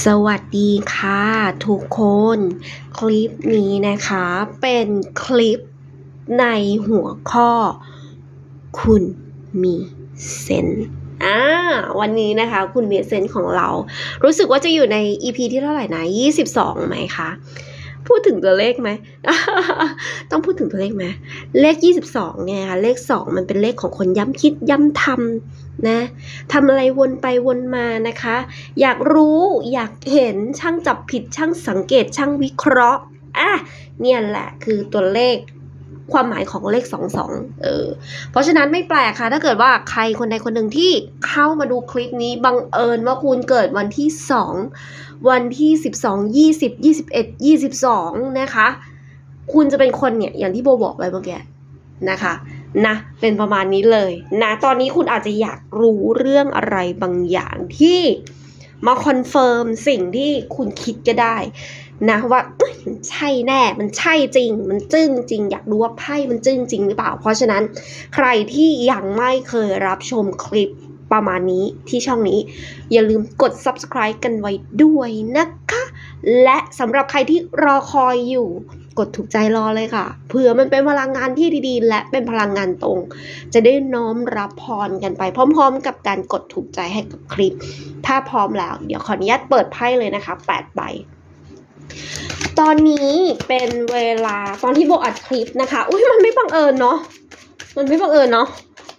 สวัสดีค่ะทุกคน คลิปนี้นะคะเป็นคลิปในหัวข้อ คุณมีเซนอ่าวันนี้นะคะ คุณมีเซนของเรา รู้สึกว่าจะอยู่ใน EP ที่เท่าไหร่นะ 22 ไหมคะ พูดถึงตัวเลขไหม ต้องพูดถึงตัวเลขไหม เลข 22ไงคะเลข 2 มันเป็นเลขของคนย้ำคิดย้ำทำนะทำอะไรวนไปวนมานะคะ อยากรู้อยากเห็นช่างจับผิดช่างสังเกตช่างวิเคราะห์อะเนี่ยแหละคือตัวเลข ความหมายของเลข22เออ เพราะฉะนั้นไม่แปลกค่ะ ถ้าเกิดว่าใครคนใดคนหนึ่งที่เข้ามาดูคลิปนี้บังเอิญว่าคุณเกิดวันที่ 2 วันที่ 12 20 21 22 นะคะ คุณจะเป็นคนเนี่ยอย่างที่โบบอกไปเมื่อกี้นะคะนะเป็นประมาณนี้เลยนะตอนนี้คุณอาจจะอยากรู้เรื่องอะไรบางอย่างที่มาคอนเฟิร์มสิ่งที่คุณคิดก็ได้ นะว่ามันใช่แน่ มันใช่จริง มันจึ้งจริง อยากรู้ว่าไพ่มันจึ้งจริงหรือเปล่า เพราะฉะนั้นใครที่ยังไม่เคยรับชมคลิปประมาณนี้ที่ช่องนี้ อย่าลืมกด subscribe กันไว้ด้วยนะคะ และสำหรับใครที่รอคอยอยู่ กดถูกใจรอเลยค่ะ เผื่อมันเป็นพลังงานที่ดีๆ และเป็นพลังงานตรง จะได้น้อมรับพรกันไปพร้อมๆ กับการกดถูกใจให้กับคลิป ถ้าพร้อมแล้ว เดี๋ยวขออนุญาตเปิดไพ่เลยนะคะ8ใบ ตอนนี้เป็นเวลาตอนที่โบอัดคลิปนะคะ อุ้ยมันไม่บังเอิญเนาะ มันไม่บังเอิญเนาะ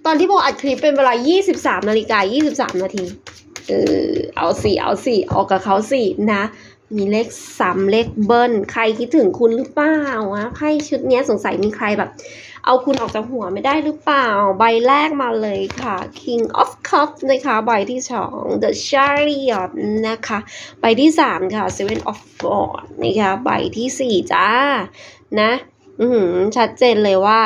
ตอนที่โบอัดคลิปเป็นเวลา 23นาฬิกา23 นาที เออ เอาสี่เอาสี่ออกกับเขาสี่นะ มีเลขสามเลขเบิ้ล ใครคิดถึงคุณหรือเปล่าวะไพ่ชุดนี้สงสัยมีใครแบบ เอาคุณออกจากหัวไม่ได้หรือเปล่า ใบแรกมาเลยค่ะ King of Cups นะคะ ใบที่สอง The Chariot นะคะ ใบที่สามค่ะ Seven of Swords นะคะ ใบที่สี่จ้า นะชัดเจนเลยว่า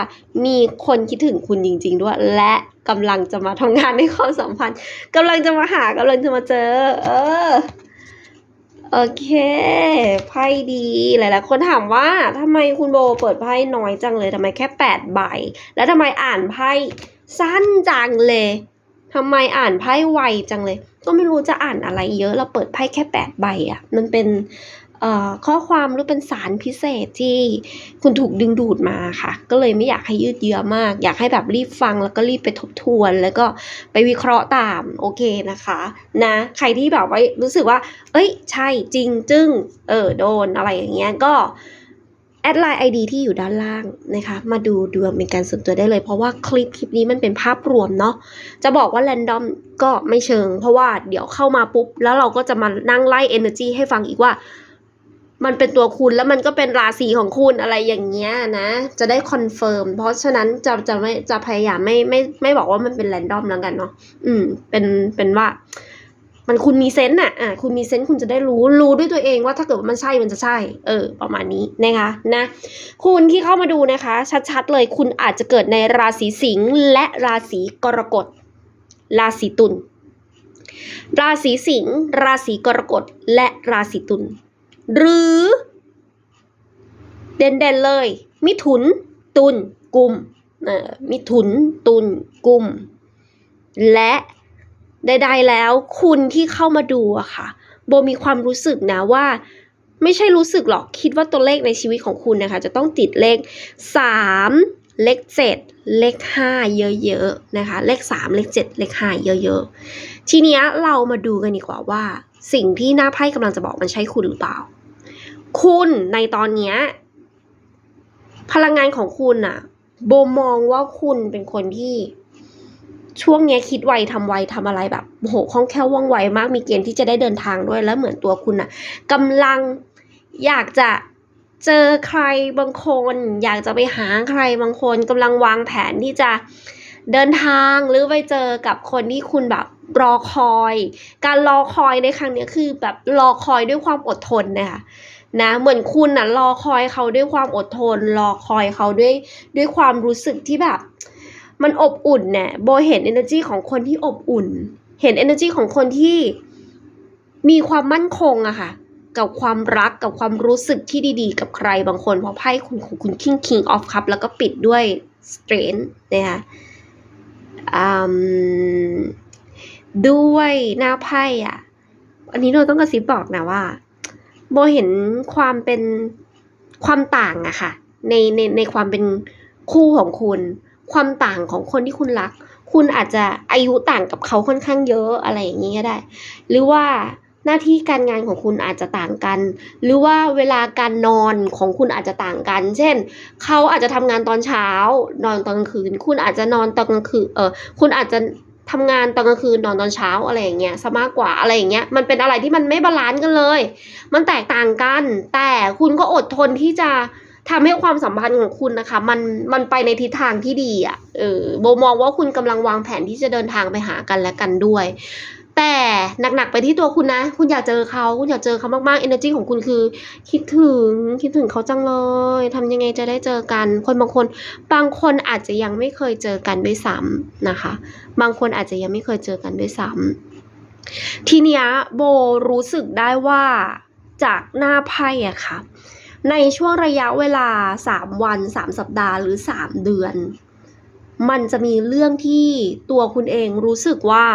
มีคนคิดถึงคุณจริง ๆ ด้วย และกำลังจะมาทำงานในความสัมพันธ์กำลังจะมาหากำลังจะมาเจอ เออ โอเค ไพ่ดี หลายๆคนถามว่าทำไมคุณโบเปิดไพ่น้อยจังเลยทำไมแค่แปดใบ แล้วทำไมอ่านไพ่สั้นจังเลยทำไมอ่านไพ่ไวจังเลย ก็ไม่รู้จะอ่านอะไรเยอะ เราเปิดไพ่แค่แปดใบอะ่ะ มันเป็น ข้อความหรือเป็นสารพิเศษที่คุณถูกดึงดูดมาค่ะ ก็เลยไม่อยากให้ยืดเยื้อมาก อยากให้แบบรีบฟังแล้วก็รีบไปทบทวน แล้วก็ไปวิเคราะห์ตามโอเคนะคะ นะใครที่แบบว่ารู้สึกว่า เอ้ย ใช่จริงจึ้งเออโดนอะไรอย่างเงี้ยก็แอดไลน์ ID ที่อยู่ด้านล่างนะคะ มาดูดวงเป็นการส่วนตัวได้เลย เพราะว่าคลิปคลิปนี้มันเป็นภาพรวมเนาะจะบอกว่าแรนดอมก็ไม่เชิง เพราะว่าเดี๋ยวเข้ามาปุ๊บ แล้วเราก็จะมานั่งไล่ Energy ให้ฟังอีกว่า มันเป็นตัวคุณแล้วมันก็เป็นราศีของคุณอะไรอย่างเงี้ยนะ จะได้คอนเฟิร์มเพราะฉะนั้นจะจะไม่จะพยายามไม่ไม่ไม่บอกว่ามันเป็นแรนดอมแล้วกันเนาะอืม เป็นเป็นว่า มันคุณมีเซนต์น่ะอะคุณมีเซนต์คุณจะได้รู้รู้ด้วยตัวเองว่าถ้าเกิดว่ามันใช่มันจะใช่ เออ ประมาณนี้นะคะนะ คุณที่เข้ามาดูนะคะ ชัดๆเลยคุณอาจจะเกิดในราศีสิงห์และราศีกรกฎ ราศีตุลราศีสิงห์ราศีกรกฎและราศีตุล หรือ เด่นๆเลย มิถุน ตุลกุมมิถุน ตุลกุม และใดๆแล้วคุณที่เข้ามาดูอะค่ะ โบมีความรู้สึกนะว่า ไม่ใช่รู้สึกหรอกคิดว่าตัวเลขในชีวิตของคุณนะคะ จะต้องติดเลข 3เลข7เลข5เยอะๆนะคะ เลข3เลข7เลข5เยอะๆ ทีเนี้ยเรามาดูกันดีกว่าว่า สิ่งที่หน้าไพ่กำลังจะบอกมันใช่คุณหรือเปล่า คุณในตอนเนี้ยพลังงานของคุณอะโบมองว่าคุณเป็นคนที่ ช่วงเนี้ยคิดไวทำไวทำอะไรแบบโหคล่องแคล่วว่องไวมากมีเกณฑ์ที่จะได้เดินทางด้วยแล้วเหมือนตัวคุณอะกำลังอยากจะเจอใครบางคน อยากจะไปหาใครบางคนกำลังวางแผนที่จะเดินทางหรือไปเจอกับคนที่คุณแบบรอคอย การรอคอยในครั้งนี้คือแบบรอคอยด้วยความอดทนนะคะ นะเหมือนคุณน่ะรอคอยเขาด้วยความอดทน รอคอยเขาด้วยด้วยความรู้สึกที่แบบ มันอบอุ่นเนี่ยโบเห็น energy ของคนที่อบอุ่น เห็น energy ของคนที่มีความมั่นคงอะค่ะกับความรักกับความรู้สึกที่ดีๆ กับใครบางคนเพราะไพ่คุณของคุณ king king of cup แล้วก็ปิดด้วย strength นะคะอืมด้วยหน้าไพ่อะ อันนี้เราต้องกระซิบบอกนะว่า โบเห็นความเป็นความต่างอะค่ะ ในในในความเป็นคู่ของคุณ ความต่างของคนที่คุณรัก คุณอาจจะอายุต่างกับเขาค่อนข้างเยอะอะไรอย่างนี้ก็ได้ หรือว่าหน้าที่การงานของคุณอาจจะต่างกัน หรือว่าเวลาการนอนของคุณอาจจะต่างกัน เช่น เขาอาจจะทำงานตอนเช้า นอนตอนกลางคืน คุณอาจจะนอนตอนกลางคืนเออคุณอาจจะ ทำงานตอนกลางคืนนอนตอนเช้าอะไรอย่างเงี้ยซะมากกว่าอะไรอย่างเงี้ยมันเป็นอะไรที่มันไม่บาลานซ์กันเลย มันแตกต่างกัน แต่คุณก็อดทนที่จะทำให้ความสัมพันธ์ของคุณนะคะ มันมันไปในทิศทางที่ดีอะ่ะเออโบมองว่าคุณกำลังวางแผนที่จะเดินทางไปหากันและกันด้วย แต่หนักๆไปที่ตัวคุณนะ คุณอยากเจอเขาคุณอยากเจอเขามากๆ energy ของคุณคือ คิดถึงคิดถึงเขาจังเลยทำยังไงจะได้เจอกัน คนบางคน บางคนอาจจะยังไม่เคยเจอกันด้วยซ้ำนะคะ บางคนอาจจะยังไม่เคยเจอกันด้วยซ้ำทีเนี้ยโบรู้สึกได้ว่าจากหน้าไพ่อะค่ะ ในช่วงระยะเวลาสามวันสามสัปดาห์หรือสามเดือน มันจะมีเรื่องที่ตัวคุณเองรู้สึกว่า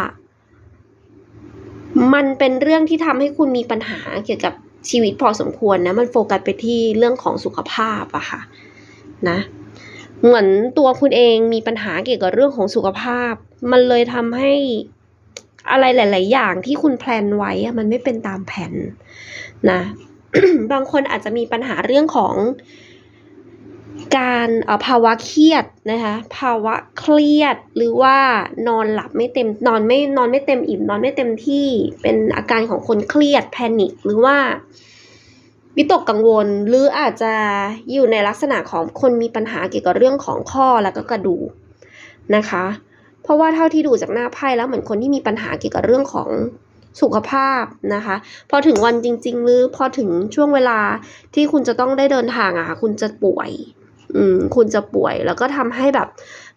มันเป็นเรื่องที่ทำให้คุณมีปัญหาเกี่ยวกับชีวิตพอสมควรนะ มันโฟกัสไปที่เรื่องของสุขภาพอะค่ะนะเหมือนตัวคุณเองมีปัญหาเกี่ยวกับเรื่องของสุขภาพ มันเลยทำให้อะไรหลาย ๆ อย่างที่คุณแพลนไว้อะมันไม่เป็นตามแผนนะ บางคนอาจจะมีปัญหาเรื่องของ การภาวะเครียดนะคะภาวะเครียดหรือว่านอนหลับไม่เต็มนอนไม่นอนไม่เต็มอิ่มนอนไม่เต็มที่เป็นอาการของคนเครียดแพนิคหรือว่าวิตกกังวลหรืออาจจะอยู่ในลักษณะของคนมีปัญหาเกี่ยวกับเรื่องของข้อแล้วก็กระดูกนะคะ เพราะว่าเท่าที่ดูจากหน้าไพ่แล้วเหมือนคนที่มีปัญหาเกี่ยวกับเรื่องของสุขภาพนะคะ พอถึงวันจริง ๆ หรือพอถึงช่วงเวลาที่คุณจะต้องได้เดินทางอะค่ะคุณจะป่วย คุณจะป่วย แล้วก็ทำให้แบบ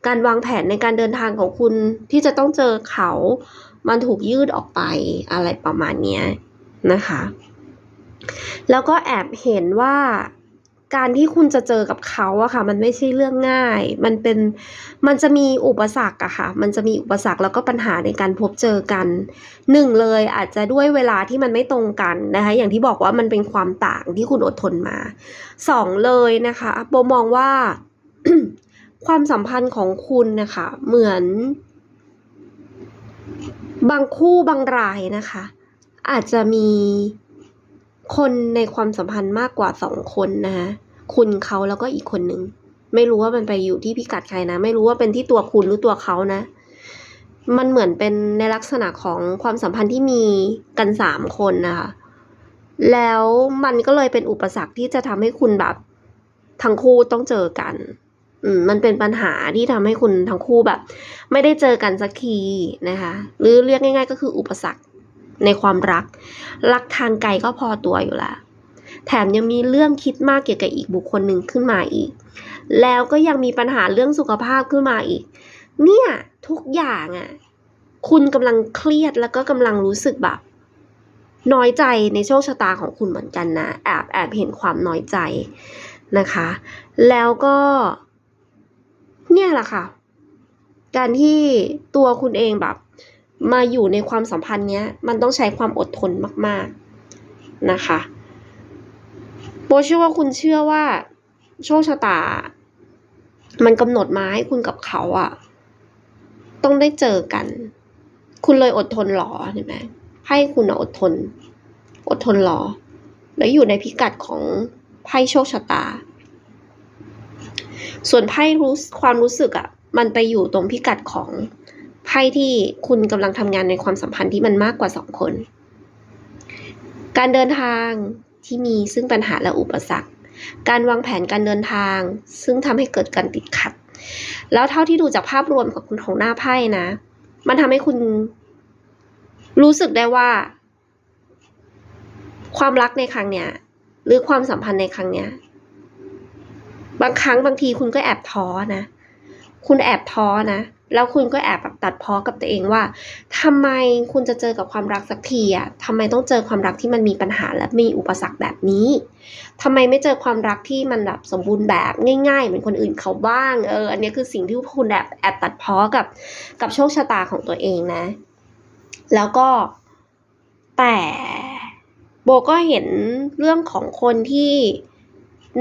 การวางแผนในการเดินทางของคุณที่จะต้องเจอเขา มันถูกยืดออกไปอะไรประมาณเนี้ยนะคะ แล้วก็แอบเห็นว่า การที่คุณจะเจอกับเขาอะค่ะ มันไม่ใช่เรื่องง่าย มันเป็นมันจะมีอุปสรรคอะค่ะ มันจะมีอุปสรรคแล้วก็ปัญหาในการพบเจอกันหนึ่งเลยอาจจะด้วยเวลาที่มันไม่ตรงกันนะคะ อย่างที่บอกว่ามันเป็นความต่างที่คุณอดทนมาสองเลยนะคะโบมองว่าความสัมพันธ์ของคุณนะคะ เหมือน บางคู่บางรายนะคะ อาจจะมีคนในความสัมพันธ์มากกว่าสองคนนะคะ คุณเขาแล้วก็อีกคนนึง ไม่รู้ว่ามันไปอยู่ที่พิกัดใครนะ ไม่รู้ว่าเป็นที่ตัวคุณหรือตัวเขานะ มันเหมือนเป็นในลักษณะของความสัมพันธ์ที่มีกันสามคนนะคะ แล้วมันก็เลยเป็นอุปสรรคที่จะทำให้คุณแบบทั้งคู่ต้องเจอกัน อืม มันเป็นปัญหาที่ทำให้คุณทั้งคู่แบบ ไม่ได้เจอกันสักทีนะคะ หรือเรียกง่าย ๆ ก็คืออุปสรรคในความรัก รักทางไกลก็พอตัวอยู่ละ แถมยังมีเรื่องคิดมากเกี่ยวกับอีกบุคคลหนึ่งขึ้นมาอีก แล้วก็ยังมีปัญหาเรื่องสุขภาพขึ้นมาอีก เนี่ยทุกอย่างอะ่ะ คุณกำลังเครียดแล้วก็กำลังรู้สึกแบบน้อยใจในโชคชะตาของคุณเหมือนกันนะแอบแอบเห็นความน้อยใจนะคะ แล้วก็ เนี่ยแหละค่ะ การที่ตัวคุณเองแบบ มาอยู่ในความสัมพันธ์เนี้ย มันต้องใช้ความอดทนมาก ๆนะคะ โบเชื่อว่าคุณเชื่อว่า โชคชะตา มันกำหนดมาให้คุณกับเขาอะต้องได้เจอกัน คุณเลยอดทนรอเห็นไหมให้คุณอะอดทน อดทนรอ แล้วอยู่ในพิกัดของไพ่โชคชะตา ส่วนไพ่รู้ความรู้สึกอะมันไปอยู่ตรงพิกัดของไพ่ที่คุณกำลังทำงานในความสัมพันธ์ที่มันมากกว่าสองคน การเดินทาง ที่มีซึ่งปัญหาและอุปสรรค การวางแผนการเดินทาง ซึ่งทำให้เกิดการติดขัด แล้วเท่าที่ดูจากภาพรวมของคุณของหน้าไพ่นะ มันทำให้คุณ รู้สึกได้ว่า ความรักในครั้งเนี้ยหรือความสัมพันธ์ในครั้งเนี้ย บางครั้งบางทีคุณก็แอบท้อนะ คุณแอบท้อนะ แล้วคุณก็แอบแบบตัดพ้อกับตัวเองว่าทำไมคุณจะเจอกับความรักสักทีอะทำไมต้องเจอความรักที่มันมีปัญหาและมีอุปสรรคแบบนี้ทำไมไม่เจอความรักที่มันแบบสมบูรณ์แบบง่าย ๆ เหมือนคนอื่นเขาบ้าง เออ อันนี้คือสิ่งที่คุณแอบแอบตัดพ้อกับกับโชคชะตาของตัวเองนะ แล้วก็แต่โบก็เห็นเรื่องของคนที่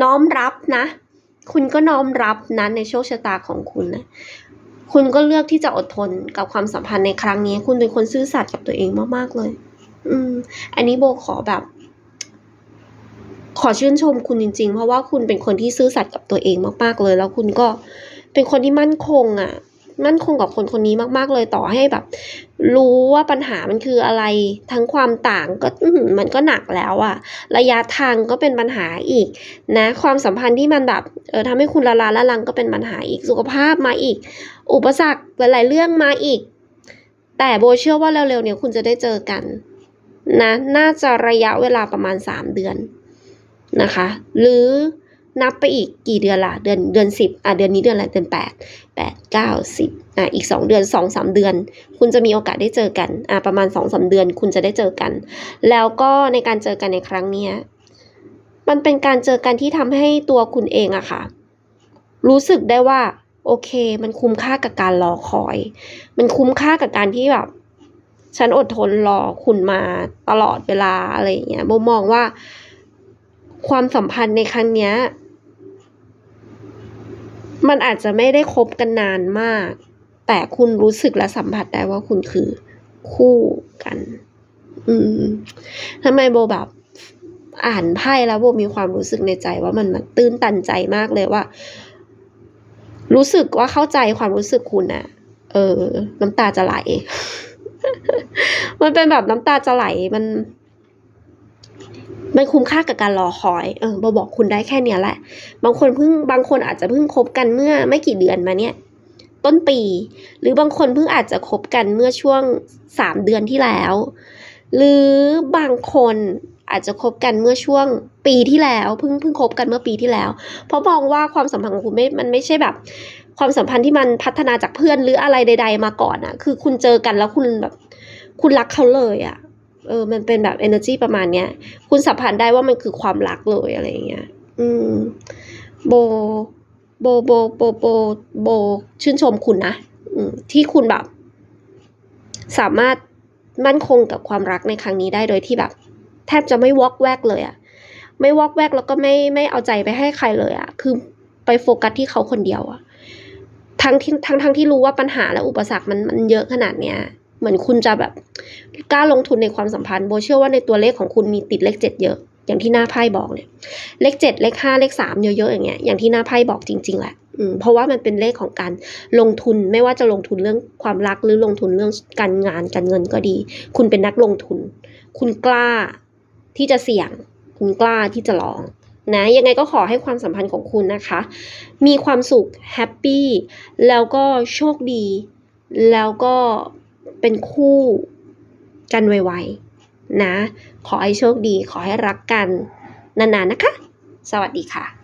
น้อมรับนะ คุณก็น้อมรับนะในโชคชะตาของคุณนะ คุณก็เลือกที่จะอดทนกับความสัมพันธ์ในครั้งนี้ คุณเป็นคนซื่อสัตย์กับตัวเองมากๆเลย อืม อันนี้โบขอแบบ ขอชื่นชมคุณจริง ๆ เพราะว่าคุณเป็นคนที่ซื่อสัตย์กับตัวเองมากๆเลย แล้วคุณก็เป็นคนที่มั่นคงอะ่ะ มั่นคงกับคนคนนี้มากๆเลยต่อให้แบบ รู้ว่าปัญหามันคืออะไร ทั้งความต่างก็มันก็หนักแล้วอะระยะทางก็เป็นปัญหาอีกนะ ความสัมพันธ์ที่มันแบบเออทำให้คุณละลาละลังก็เป็นปัญหาอีกสุขภาพมาอีก อุปสรรคหลายๆเรื่องมาอีก แต่โบเชื่อว่าเร็วๆเนี่ยคุณจะได้เจอกันนะ น่าจะระยะเวลาประมาณสามเดือนนะคะ หรือ นับไปอีกกี่เดือนละเดือนเดือนสิบอะเดือนนี้เดือนอะไรเดือนแปดแปดเก้าสิบอะอีกสองเดือนสองสามเดือน คุณจะมีโอกาสได้เจอกันอะประมาณสองสามเดือน คุณจะได้เจอกัน แล้วก็ในการเจอกันในครั้งเนี้ยมันเป็นการเจอกันที่ทำให้ตัวคุณเองอะค่ะ รู้สึกได้ว่า โอเค มันคุ้มค่ากับการรอคอย มันคุ้มค่ากับการที่แบบฉันอดทนรอคุณมาตลอดเวลาอะไรอย่างเงี้ยโบมองว่าความสัมพันธ์ในครั้งเนี้ย มันอาจจะไม่ได้คบกันนานมาก แต่คุณรู้สึกและสัมผัสได้ว่าคุณคือคู่กัน อืมทำไมโบแบบอ่านไพ่แล้วโบมีความรู้สึกในใจว่ามันมันตื้นตันใจมากเลยว่า รู้สึกว่าเข้าใจความรู้สึกคุณอะเออ น้ำตาจะไหล มันเป็นแบบน้ำตาจะไหลมัน มันคุ้มค่ากับการรอคอย เออโบบอกคุณได้แค่เนี้ยแหละ บางคนเพิ่งบางคนอาจจะเพิ่งคบกันเมื่อไม่กี่เดือนมาเนี่ย ต้นปี หรือบางคนเพิ่งอาจจะคบกันเมื่อช่วงสามเดือนที่แล้ว หรือบางคนอาจจะคบกันเมื่อช่วงปีที่แล้วเพิ่งเพิ่งคบกันเมื่อปีที่แล้ว เพราะมองว่าความสัมพันธ์ของคุณไม่ มันไม่ใช่แบบ ความสัมพันธ์ที่มันพัฒนาจากเพื่อนหรืออะไรใด ๆ มาก่อนอะคือคุณเจอกันแล้วคุณแบบ คุณรักเขาเลยอะ เออ มันเป็นแบบ energy ประมาณเนี้ย คุณสัมผัสได้ว่ามันคือความรักเลยอะไรเงี้ย อืม โบ โบ โบ โบ โบ โบ ชื่นชมคุณนะ อืม ที่คุณแบบ สามารถมั่นคงกับความรักในครั้งนี้ได้โดยที่แบบ แทบจะไม่วอกแวกเลยอะไม่วอกแวกแล้วก็ไม่ไม่เอาใจไปให้ใครเลยอะคือไปโฟกัสที่เขาคนเดียวอะทั้งที่ทั้งทั้งที่รู้ว่าปัญหาและอุปสรรคมันมันเยอะขนาดเนี้ย เหมือนคุณจะแบบกล้าลงทุนในความสัมพันธ์โบเชื่อว่าในตัวเลขของคุณมีติดเลขเจ็ดเยอะ อย่างที่หน้าไพ่บอกเนี่ย เลขเจ็ดเลขห้าเลขสามเยอะๆอย่างเงี้ยอย่างที่หน้าไพ่บอกจริง ๆแหละเพราะว่ามันเป็นเลขของการลงทุนไม่ว่าจะลงทุนเรื่องความรักหรือลงทุนเรื่องการงานการเงินก็ดี คุณเป็นนักลงทุน คุณกล้าที่จะเสี่ยง คุณกล้าที่จะลองนะยังไงก็ขอให้ความสัมพันธ์ของคุณนะคะ มีความสุขแฮปปี้แล้วก็โชคดี แล้วก็ เป็นคู่กันไวๆนะ ขอให้โชคดี ขอให้รักกันนานๆนะคะ สวัสดีค่ะ